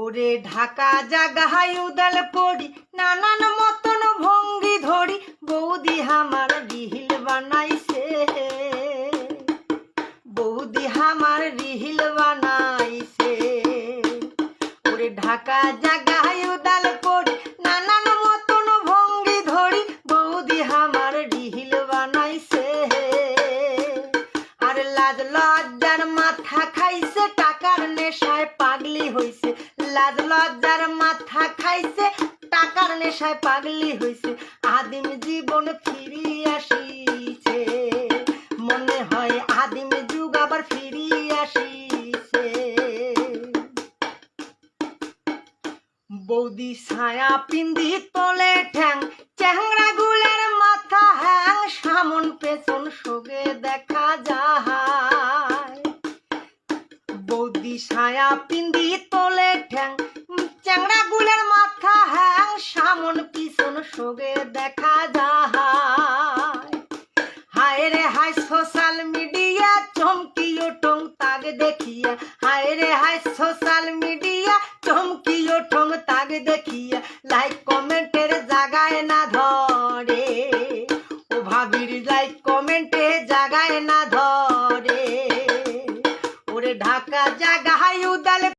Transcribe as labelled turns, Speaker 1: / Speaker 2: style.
Speaker 1: ওরে ঢাকা জাগাহাই উদাল পড়ি, নানান মতন ভঙ্গি ধরি, বৌদি হামার রিহিল বানাইছে। বৌদি হামার রিহিল বানাইছে। ওরে ঢাকা জাগাহাই উদাল পড়ি, নানান মতন ভঙ্গি ধরি, বৌদি হামার রিহিল বানাইছে। আর লাজ লজ্জার মাথা খাইছে, টাকার নেশায় পাগলি হইছে। লাজ, লজ্জার মাথা খাইছে, টাকার নেশায় পাগলি হইছে। আদিম জীবন ফিরিয়ে আসিছে, মনে হয় আদিম যুগ আবার ফিরিয়ে আসিছে। বৌদি ছায়া পিন্দি তোলে ঠ্যাং চেংড়া গুলের মাথা হ্যাং, সামন পেছন সোগে দেখা যায় বৌদি ছায়া পিন্দি তোলে ঠ্যাং চেংড়া গুলের মাথা হ্যাং, সামন পিছন সোগে দেখা যায়। হায় রে হায়, সোশ্যাল মিডিয়া চমকিও টং তাগ দেখিয়া। হায় রে হায়, সোশ্যাল মিডিয়া চমকিও টং তাগ দেখিয়া। লাইক কমেন্টের জাগায় না ধরে, ও ভাবির লাইক ढाका जगह दल